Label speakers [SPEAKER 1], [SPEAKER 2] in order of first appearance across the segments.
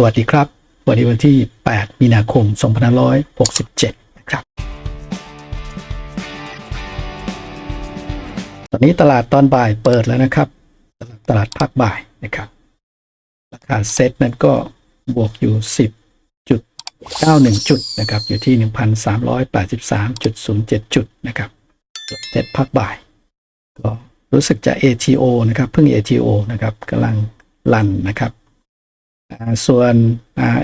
[SPEAKER 1] สวัสดีครับ วันนี้วันที่ 8 มีนาคม 2567 นะครับ ตอนนี้ตลาดตอนบ่ายเปิดแล้วนะครับตลาดตลาดภาคบ่ายนะครับ ราคาเซ็ตนั้นก็บวกอยู่ 10.91 จุดนะครับ อยู่ที่ 1,383.07 จุดนะครับเซ็ตภาคบ่าย ก็รู้สึกจะ ATO นะครับ เพิ่ง ATO นะครับกำลังลันนะครับ ส่วน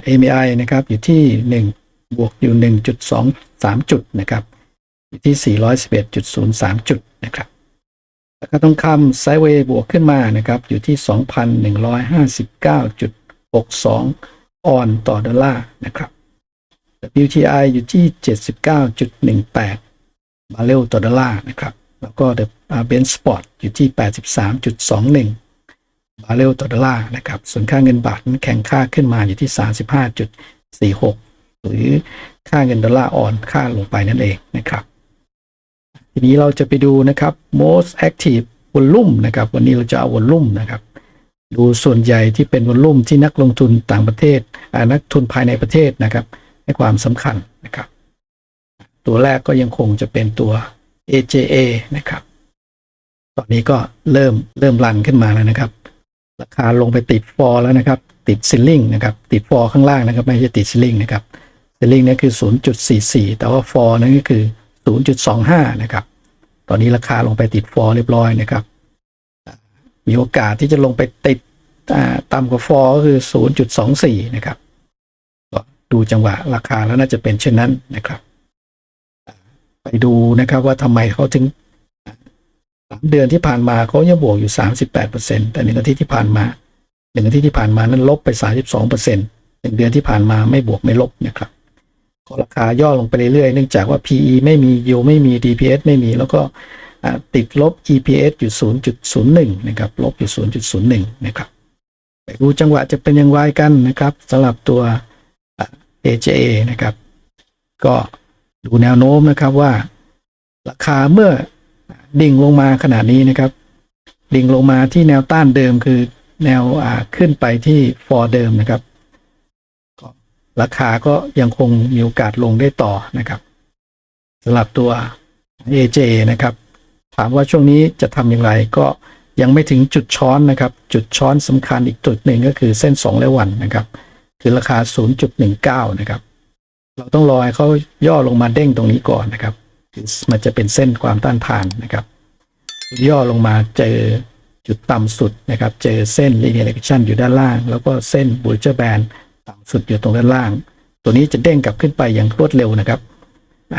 [SPEAKER 1] AMI นะครับอยู่ที่ 1 บวกอยู่ 1.23 จุดนะครับอยู่ที่ 411.03 จุดนะครับแล้วก็ต้องคำไซเวย์บวกขึ้นมานะครับอยู่ที่ 2,159.62 ออนต่อดอลลาร์นะครับ WTI อยู่ที่ 79.18 บาร์เรลต่อดอลลาร์นะครับ แล้วก็เบนสปอร์ตอยู่ที่ 83.21 บาร์เรลต่อดอลลาร์นะครับ ส่วนค่าเงินบาทนั้นแข็งค่าขึ้นมาอยู่ที่ 35.46 หรือค่าเงินดอลลาร์อ่อนค่าลงไปนั่นเองนะครับ ทีนี้เราจะไปดูนะครับ most active volume นะครับ วันนี้เราจะเอา volume นะครับ ดูส่วนใหญ่ที่เป็น volume ที่นักลงทุนต่างประเทศนักทุนภายในประเทศนะครับให้ความสำคัญนะครับ ตัวแรกก็ยังคงจะเป็นตัว AJA นะครับ ตอนนี้ก็เริ่มเริ่มรันขึ้นมาแล้วนะครับ ราคาลงไปติดฟอร์แล้วนะครับ ติดซิลลิงนะครับติดฟอร์ข้างล่างนะครับ ไม่ใช่ติดซิลลิงนะครับซิลลิงนี่คือ 0.44 แต่ว่าฟอร์นั้นก็คือ 0.25 นะครับ ตอนนี้ราคาลงไปติดฟอร์เรียบร้อยนะครับ มีโอกาสที่จะลงไปติดอ่าต่ำกว่าฟอร์ก็คือ 0.24 นะครับดูจังหวะราคาแล้วน่าจะเป็นเช่นนั้นนะครับ ไปดูนะครับว่าทำไมเขาถึง เดือนที่ผ่านมาเขายังบวกอยู่ 38%แต่หนึ่งอาทิตย์ที่ผ่านมาหนึ่งอาทิตย์ที่ผ่านมานั้นลบไป 32%หนึ่งเดือนที่ผ่านมาไม่บวกไม่ลบนะครับก็ราคาย่อลงไปเรื่อยๆเนื่องจากว่า PE ไม่มี yield ไม่มี DPS ไม่มี แล้วก็ติดลบ EPS อยู่ 0.01 นะครับ ลบอยู่ 0.01 นะครับ ไปดูจังหวะจะเป็นอย่างไรกันนะครับสำหรับตัว AJA นะครับ ก็ดูแนวโน้มนะครับว่า ราคาเมื่อ ดิ่งลงมาขนาดนี้นะครับ ดิ่งลงมาที่แนวต้านเดิมคือแนวอ่าขึ้นไปที่ฟอร์เดิมนะครับราคาก็ยังคงมีโอกาสลงได้ต่อนะครับสำหรับตัว AJ นะครับ ถามว่าช่วงนี้จะทำอย่างไรก็ยังไม่ถึงจุดช้อนนะครับ จุดช้อนสำคัญอีกจุดหนึ่งก็คือเส้น2และวันนะครับ คือราคา 0.19 นะครับ เราต้องรอให้เขาย่อลงมาเด้งตรงนี้ก่อนนะครับ มันจะเป็นเส้นความต้านทานนะครับย่อลงมาเจอจุดต่ำสุดนะครับ เจอเส้น linear regression อยู่ด้านล่าง แล้วก็เส้น Bollinger Band ต่ำสุดอยู่ตรงด้านล่าง ตัวนี้จะเด้งกลับขึ้นไปอย่างรวดเร็วนะครับ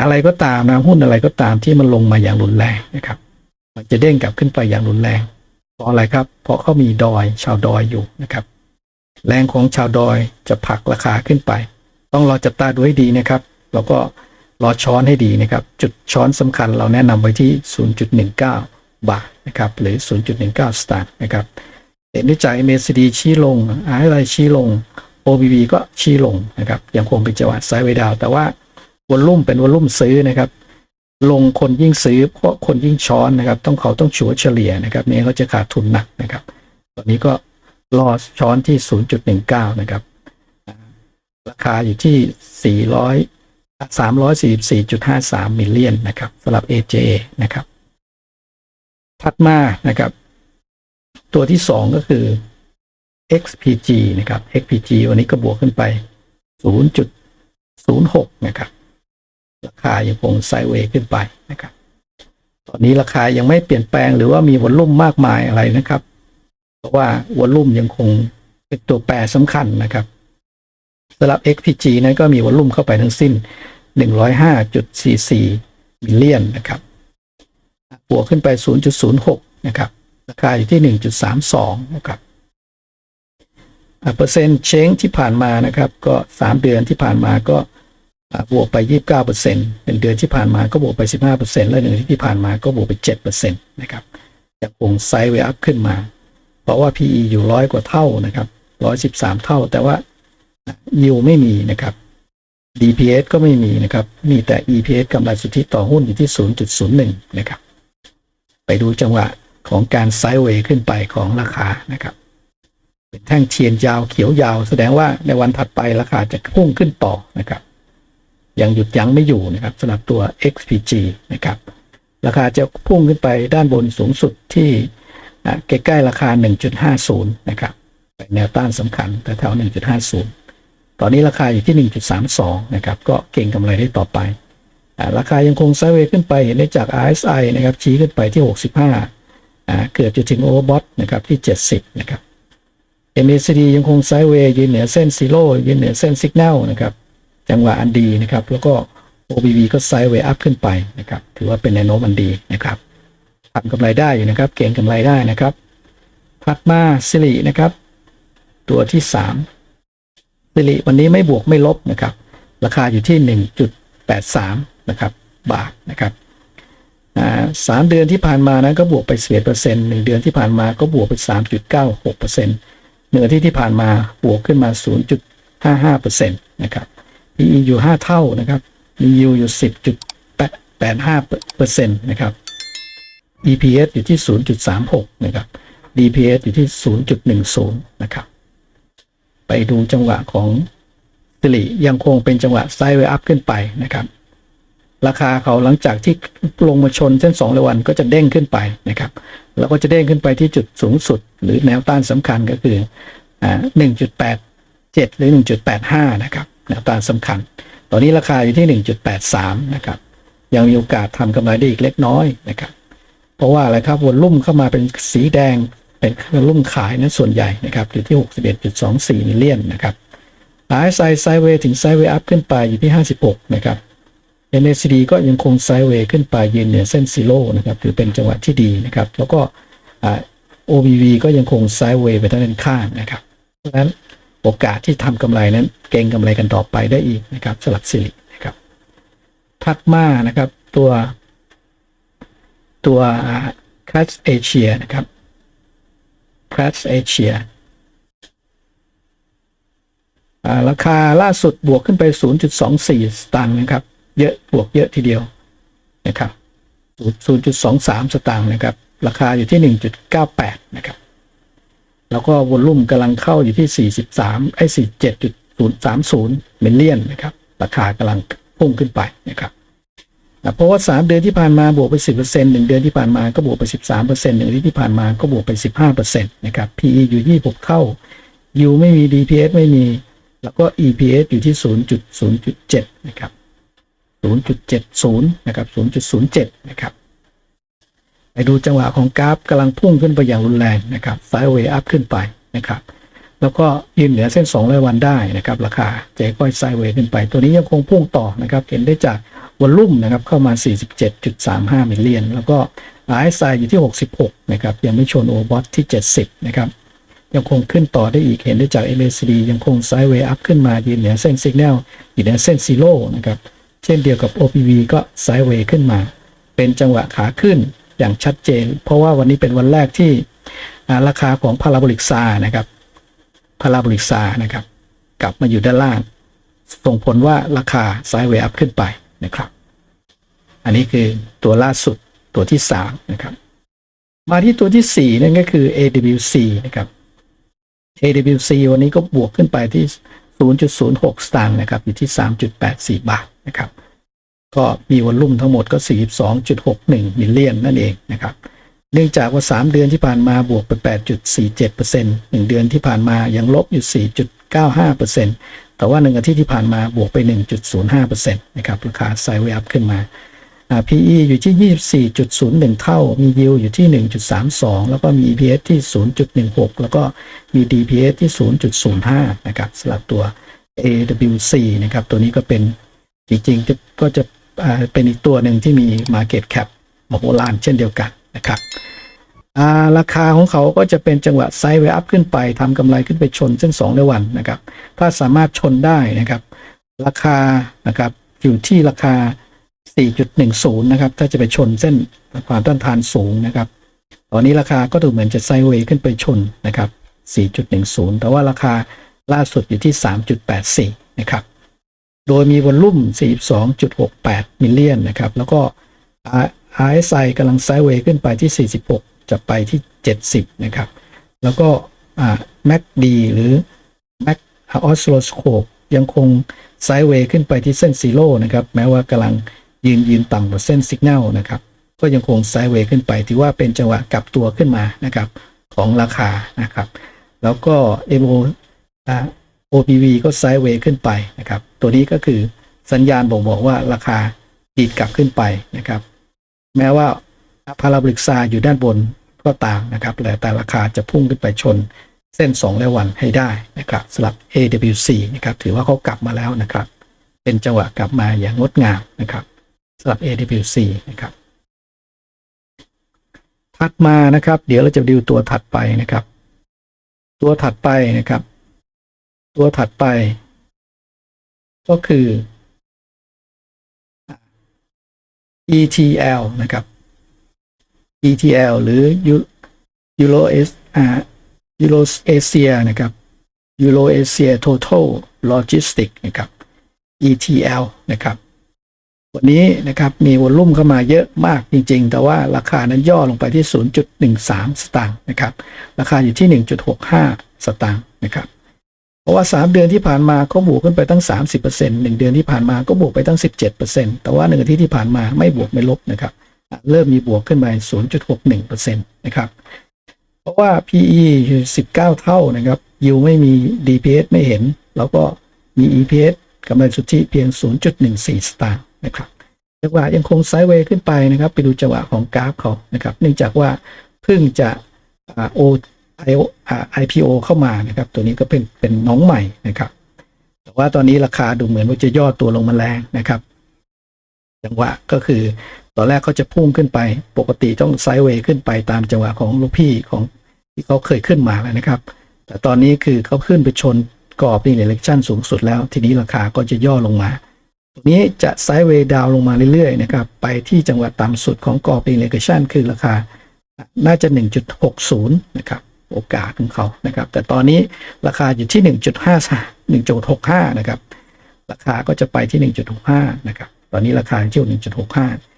[SPEAKER 1] อะไรก็ตามนะหุ้นอะไรก็ตามที่มันลงมาอย่างรุนแรงนะครับ มันจะเด้งกลับขึ้นไปอย่างรุนแรงเพราะอะไรครับ เพราะเขามีดอยชาวดอยอยู่นะครับ แรงของชาวดอยจะผลักราคาขึ้นไป ต้องรอจับตาดูให้ดีนะครับ แล้วก็ รอช้อนให้ดีนะครับ จุดช้อนสำคัญเราแนะนำไว้ที่ 0.19 บาทนะครับ หรือ 0.19 สตางค์นะครับเห็นด้วยจาก MACD ชี้ลง RSI ชี้ลง OBV ก็ชี้ลงนะครับ ยังคงเป็นจังหวะไซด์เวดาว แต่ว่าวอลลุ่มเป็นวอลลุ่มซื้อนะครับ ลงคนยิ่งซื้อเพราะคนยิ่งช้อนนะครับ ต้องเขาต้องชัวเฉลี่ยนะครับนี่เขาจะขาดทุนหนักนะครับ ตอนนี้ก็รอช้อนที่ 0.19 นะครับ ราคาอยู่ที่400 344.53 มิลเลียนนะครับสำหรับ AJ นะครับ ถัดมานะครับ ตัวที่ 2 ก็คือ XPG นะครับ XPG วันนี้ก็บวกขึ้นไป 0.06 นะครับ ราคายังคงไซเวย์ขึ้นไปนะครับ ตอนนี้ราคายังไม่เปลี่ยนแปลงหรือว่ามีวอลลุ่มมากมายอะไรนะครับ เพราะว่าวอลลุ่มยังคงเป็นตัวแปรสำคัญนะครับ สำหรับ XPG นั้นก็มีวอลลุ่มเข้าไปทั้งสิ้น 105.44มิลเลียนนะครับบวกขึ้นไป 0.06 นะครับ ราคาอยู่ที่ 1.32 นะครับเปอร์เซ็นต์เช้งที่ผ่านมานะครับ ก็ 3 เดือนที่ผ่านมาก็บวกไป 29%เหนึ่งเดือนที่ผ่านมาก็บวกไป 15%และหนึ่งที่ผ่านมาก็บวกไป 7%นะครับจากวงไซด์เวอัพขึ้นมา เพราะว่า PE อยู่ร้อยกว่าเท่านะครับ 113 เท่า แต่ว่า ยิวไม่มีนะครับ DPS ก็ไม่มีนะครับ มีแต่ EPS กำไรสุทธิต่อหุ้นอยู่ที่ 0.01 นะครับ ไปดูจังหวะของการไซด์เวย์ขึ้นไปของราคานะครับ เป็นแท่งเทียนยาวเขียวยาว แสดงว่าในวันถัดไปราคาจะพุ่งขึ้นต่อนะครับ ยังหยุดยั้งไม่อยู่นะครับสำหรับตัว XPG นะครับ ราคาจะพุ่งขึ้นไปด้านบนสูงสุดที่ใกล้ๆราคา 1.50 นะครับแนวต้านสำคัญแต่แถว1.50 ตอนนี้ราคาอยู่ที่ 1.32 นะครับ ก็เก่งกำไรได้ต่อไปอราคายังคงไซด์เวย์ขึ้นไปเห็นได้จาก RSI นะครับชี้ขึ้นไปที่ 65อ่าเกือบจะถึงโอเวอร์บอทนะครับที่ 70 นะครับ MACD ยังคงไซด์เวย์ยืนเหนือเส้นซีโร่ยืนเหนือเส้นสัญญาณนะครับ จังหวะอันดีนะครับ แล้วก็ OBV ก็ไซด์เวย์อัพขึ้นไปนะครับ ถือว่าเป็นแนวโน้มอันดีนะครับทำกำไรได้อยู่นะครับ เก่งกำไรได้นะครับถัดมาสิรินะครับ ตัวที่สาม สิริวันนี้ไม่บวกไม่ลบนะครับ ราคาอยู่ที่ 1.83 นะครับ บาทนะครับสามเดือนที่ผ่านมานั้นก็บวกไป11เปอร์เซ็นต์หนึ่งเดือนที่ผ่านมาก็บวกไป 3.96เปอร์เซ็นต์หนึ่งอาทิตย์ที่ผ่านมาบวกขึ้นมา 0.55เปอร์เซ็นต์นะครับ PE อยู่ 5 เท่านะครับมี yield อยู่ 10.85เปอร์เซ็นต์นะครับ EPS อยู่ที่ 0.36 นะครับ DPS อยู่ที่ 0.10 นะครับ ไปดูจังหวะของสิริยังคงเป็นจังหวะไซด์เวย์อัพขึ้นไปนะครับ ราคาเขาหลังจากที่ลงมาชนเส้น2ระวันก็จะเด้งขึ้นไปนะครับ แล้วก็จะเด้งขึ้นไปที่จุดสูงสุด หรือแนวต้านสำคัญก็คืออ่า1.87 หรือ 1.85 นะครับแนวต้านสำคัญ ตอนนี้ราคาอยู่ที่ 1.83 นะครับ ยังมีโอกาสทำกำไรได้อีกเล็กน้อยนะครับ เพราะว่าอะไรครับวอลุ่มเข้ามาเป็นสีแดง เป็นวอลลุ่มขายนั้นส่วนใหญ่นะครับอยู่ที่ 61.24มิลเลียนนะครับ RSI ไซด์เวย์ถึงไซด์เวย์อัพขึ้นไปอยู่ที่ 56 นะครับ NACD ก็ยังคงไซด์เวย์ขึ้นไปยืนเหนือเส้นซีโร่นะครับถือเป็นจังหวะที่ดีนะครับ แล้วก็ OBV ก็ยังคงไซด์เวย์ไปทางด้านข้างนะครับ เพราะฉะนั้นโอกาสที่ทำกำไรนั้นเก่งกำไรกันต่อไปได้อีกนะครับสลับสิรินะครับถัดมานะครับตัวตัวคลาสเอเชียนะครับ คลาสเอเชียราคาล่าสุดบวกขึ้นไป 0.24 สตางค์นะครับ เยอะบวกเยอะทีเดียวนะครับ 0.23 สตางค์นะครับ ราคาอยู่ที่ 1.98 นะครับ แล้วก็วอลลุ่มกำลังเข้าอยู่ที่ 43 ไอ้ 47.030มิลเลียนนะครับ ราคากำลังพุ่งขึ้นไปนะครับ อะเพราะว่า 3 เดือนที่ผ่านมาบวกไป 10% 1 เดือนที่ผ่านมาก็บวกไป 13%หนึ่งอาทิตย์ที่ผ่านมาก็บวกไป 15%นะครับ PE อยู่ที่6เท่า U ไม่มี DPS ไม่มี แล้วก็ EPS อยู่ที่ 0.0.7 นะครับ 0.70 นะครับ 0.07 นะครับ ไปดูจังหวะของกราฟกำลังพุ่งขึ้นไปอย่างรุนแรงนะครับไซด์เวย์อัพขึ้นไปนะครับ แล้วก็ยืนเหนือเส้น2รายวันได้นะครับ ราคาจะค่อยไซด์เวย์ขึ้นไป ตัวนี้ยังคงพุ่งต่อนะครับ เห็นได้จาก วอลลุ่มนะครับเข้ามา 47.35มิลเลียน แล้วก็ RSI อยู่ที่ 66 นะครับ ยังไม่ชนโอเวอร์บอทที่ 70 นะครับ ยังคงขึ้นต่อได้อีกเห็นได้จาก MACD ยังคงไซด์เวย์อัพขึ้นมายืนเหนือเส้นสัญญาณอยู่เหนือเส้นซีโร่นะครับ เช่นเดียวกับ OPV ก็ไซด์เวย์ขึ้นมา เป็นจังหวะขาขึ้นอย่างชัดเจน เพราะว่าวันนี้เป็นวันแรกที่ราคาของพาราโบลิกซานะครับพาราโบลิกซานะครับ กลับมาอยู่ด้านล่าง ส่งผลว่าราคาไซด์เวย์อัพขึ้นไป นะครับ อันนี้คือตัวล่าสุดตัวที่สามนะครับ มาที่ตัวที่สี่นั่นก็คือ AWC นะครับ AWC วันนี้ก็บวกขึ้นไปที่ 0.06 สตางค์นะครับ อยู่ที่ 3.84 บาทนะครับ ก็มีวอลลุ่มทั้งหมดก็ 42.61 มิลเลียนนั่นเองนะครับ เนื่องจากว่า 3 เดือนที่ผ่านมาบวกไป 8.47% 1เดือนที่ผ่านมายังลบอยู่ 4.95% แต่ว่า 1 อาทิตย์ที่ผ่านมาบวกไป 1.05%นะครับราคาไซด์เวอัพขึ้นมา PE อยู่ที่ 24.01 เท่า มี yield อยู่ที่ 1.32 แล้วก็มี EPS ที่ 0.16 แล้วก็มี DPS ที่ 0.05 นะครับสำหรับตัว AWC นะครับ ตัวนี้ก็เป็นจริงๆก็จะเป็นอีกตัวหนึ่งที่มี Market Cap มโหฬารเช่นเดียวกันนะครับ ราคาของเขาก็จะเป็นจังหวะไซด์เวอัพขึ้นไปทำกำไรขึ้นไปชนเส้น2ในวันนะครับ ถ้าสามารถชนได้นะครับ ราคานะครับอยู่ที่ราคา 4.10 นะครับ ถ้าจะไปชนเส้นความต้านทานสูงนะครับ ตอนนี้ราคาก็ดูเหมือนจะไซด์เวย์ขึ้นไปชนนะครับ 4.10 แต่ว่าราคาล่าสุดอยู่ที่ 3.84 นะครับ โดยมีวอลลุ่ม 42.68 มิลเลียนนะครับ แล้วก็ RSI กำลังไซด์เวย์ขึ้นไปที่ 46 จะไปที่ 70 นะครับ แล้วก็ MACD หรือ Mac Oscilloscope ยังคงไซด์เวย์ขึ้นไปที่เส้นซีโร่นะครับ แม้ว่ากำลังยืนยืนต่ำกว่าเส้นสัญญาณนะครับ ก็ยังคงไซด์เวย์ขึ้นไป ถือว่าเป็นจังหวะกลับตัวขึ้นมานะครับ ของราคานะครับ แล้วก็ MO อ่า OPV ก็ไซด์เวย์ขึ้นไปนะครับ ตัวนี้ก็คือสัญญาณบ่งบอกว่าราคาดีดกลับขึ้นไปนะครับ แม้ว่า พาราบริกซาอยู่ด้านบนก็ตามนะครับแต่แต่ราคาจะพุ่งขึ้นไปชนเส้น 2 และวันให้ได้นะครับสำหรับ AWC นะครับถือว่าเขากลับมาแล้วนะครับ เป็นจังหวะกลับมาอย่างงดงามนะครับสำหรับ AWC นะครับถัดมานะครับ เดี๋ยวเราจะดูตัวถัดไปนะครับ ตัวถัดไปนะครับ ตัวถัดไป ก็คือ ETL นะครับ ETL หรือ Euro Euro Asia นะครับ Euro Asia Total Logistics นะครับ ETL นะครับวันนี้นะครับมีวอลลุ่มเข้ามาเยอะมากจริง ๆ แต่ว่าราคานั้นย่อลงไปที่ 0.13 สตางค์นะครับ ราคาอยู่ที่ 1.65 สตางค์นะครับเพราะว่า 3 เดือนที่ผ่านมาก็บวกขึ้นไปตั้ง 30% 1 เดือนที่ผ่านมาก็บวกไปตั้ง 17%แต่ว่า1อาทิตย์ที่ผ่านมาไม่บวกไม่ลบนะครับ เริ่มมีบวกขึ้นไป 0.61%นะครับ เพราะว่า PE อยู่19 เท่านะครับยิวไม่มี DPS ไม่เห็น แล้วก็มี EPS กำไรสุทธิเพียง 0.14 สตางค์นะครับจังหวะยังคงไซด์เวย์ขึ้นไปนะครับ ไปดูจังหวะของกราฟเขานะครับ เนื่องจากว่าเพิ่งจะอ่า O IO อ่า IPO เข้ามานะครับ ตัวนี้ก็เป็นเป็นน้องใหม่นะครับ แต่ว่าตอนนี้ราคาดูเหมือนว่าจะย่อตัวลงมาแรงนะครับ จังหวะก็คือ ตอนแรกเขาจะพุ่งขึ้นไป ปกติต้องไซด์เวย์ขึ้นไปตามจังหวะของลูกพี่ของที่เขาเคยขึ้นมาแล้วนะครับ แต่ตอนนี้คือเขาขึ้นไปชนกรอบนี่เลเลชั่นสูงสุดแล้ว ทีนี้ราคาก็จะย่อลงมาตรงนี้จะไซด์เวย์ดาวลงมาเรื่อยๆนะครับไปที่จังหวะต่ำสุดของกรอบอิเลเลชั่นคือราคาน่าจะ 1.60 นะครับ โอกาสของเขานะครับ แต่ตอนนี้ราคาอยู่ที่ 1.5 1.65 นะครับ ราคาก็จะไปที่ 1.65 นะครับ ตอนนี้ราคาที่อยู่1.65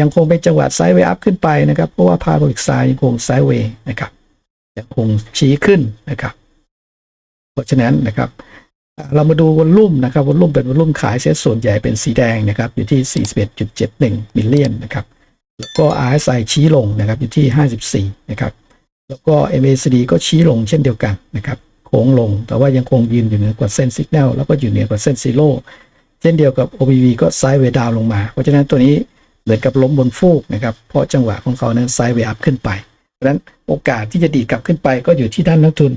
[SPEAKER 1] ยังคงเป็นจังหวะไซด์เวย์อัพขึ้นไปนะครับเพราะว่าพาโบลิกไซด์ยังคงไซด์เวย์นะครับยังคงชี้ขึ้นนะครับ เพราะฉะนั้นนะครับเรามาดูวอลลุ่มนะครับวอลลุ่มเป็นวอลลุ่มขายเซ็ตส่วนใหญ่เป็นสีแดงนะครับอยู่ที่ 41.71มิลเลียนนะครับแล้วก็ RSI ชี้ลงนะครับอยู่ที่ 54นะครับแล้วก็ MACD ก็ชี้ลงเช่นเดียวกันนะครับโค้งลงแต่ว่ายังคงยืนอยู่เหนือกว่าเส้นสัญญาณแล้วก็อยู่เหนือกว่าเส้นซีโร่เช่นเดียวกับ OBV ก็ไซด์เวดาวลงมา เพราะฉะนั้นตัวนี้ เหมือนกับล้มบนฟูกนะครับ เพราะจังหวะของเขานั้นไซด์เวย์อัพขึ้นไปเพราะนั้นโอกาสที่จะดีดกลับขึ้นไปก็อยู่ที่ด้านนักทุน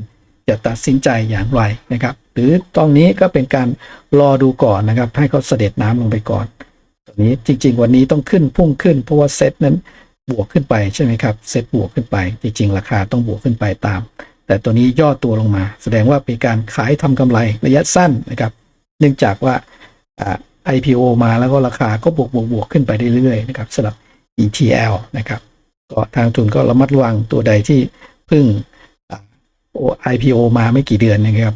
[SPEAKER 1] จะตัดสินใจอย่างไรนะครับ หรือตอนนี้ก็เป็นการรอดูก่อนนะครับ ให้เขาเสด็จน้ำลงไปก่อนตอนนี้จริง ๆ วันนี้ต้องขึ้นพุ่งขึ้น เพราะว่าเซ็ตนั้นบวกขึ้นไปใช่ไหมครับเซ็ตบวกขึ้นไป จริง ๆ ราคาต้องบวกขึ้นไปตาม แต่ตัวนี้ย่อตัวลงมา แสดงว่าเป็นการขายทำกำไรระยะสั้นนะครับ เนื่องจากว่า IPO มาแล้วก็ราคาก็บวกบวกบวกขึ้นไปเรื่อยๆนะครับสำหรับ ETL นะครับก็ทางทุนก็ระมัดระวังตัวใดที่เพิ่ง IPO มาไม่กี่เดือนนะครับ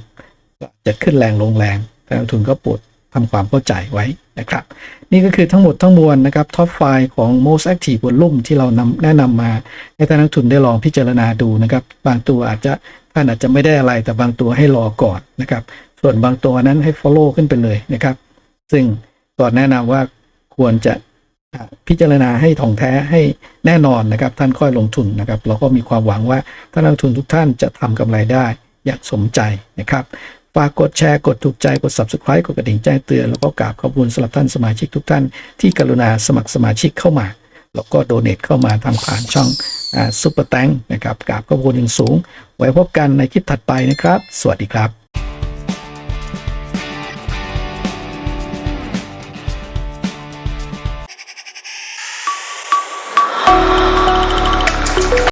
[SPEAKER 1] จะขึ้นแรงลงแรงทางทุนก็ปวดทำความเข้าใจไว้นะครับ นี่ก็คือทั้งหมดทั้งมวลนะครับท็อปไฟของ most active volume ที่เรานำแนะนำมาให้ท่านนักทุนได้ลองพิจารณาดูนะครับ บางตัวอาจจะท่านอาจจะไม่ได้อะไรแต่บางตัวให้รอก่อนนะครับ ส่วนบางตัวนั้นให้ follow ขึ้นไปเลยนะครับ ซึ่งก่อนแนะนำว่าควรจะพิจารณาให้ถ่องแท้ให้แน่นอนนะครับ ท่านค่อยลงทุนนะครับ เราก็มีความหวังว่าท่านนักลงทุนทุกท่านจะทำกำไรได้อย่างสมใจนะครับฝากกดแชร์กดถูกใจกด subscribe กดกระดิ่งแจ้งเตือนแล้วก็กราบขอบคุณสำหรับท่านสมาชิกทุกท่านที่กรุณาสมัครสมาชิกเข้ามา แล้วก็โดเน a เข้ามาทางผ่านช่องซุปเปอร์แตงนะครับกราบขอบคุณอย่างสูง ไว้พบกันในคลิปถัดไปนะครับ สวัสดีครับ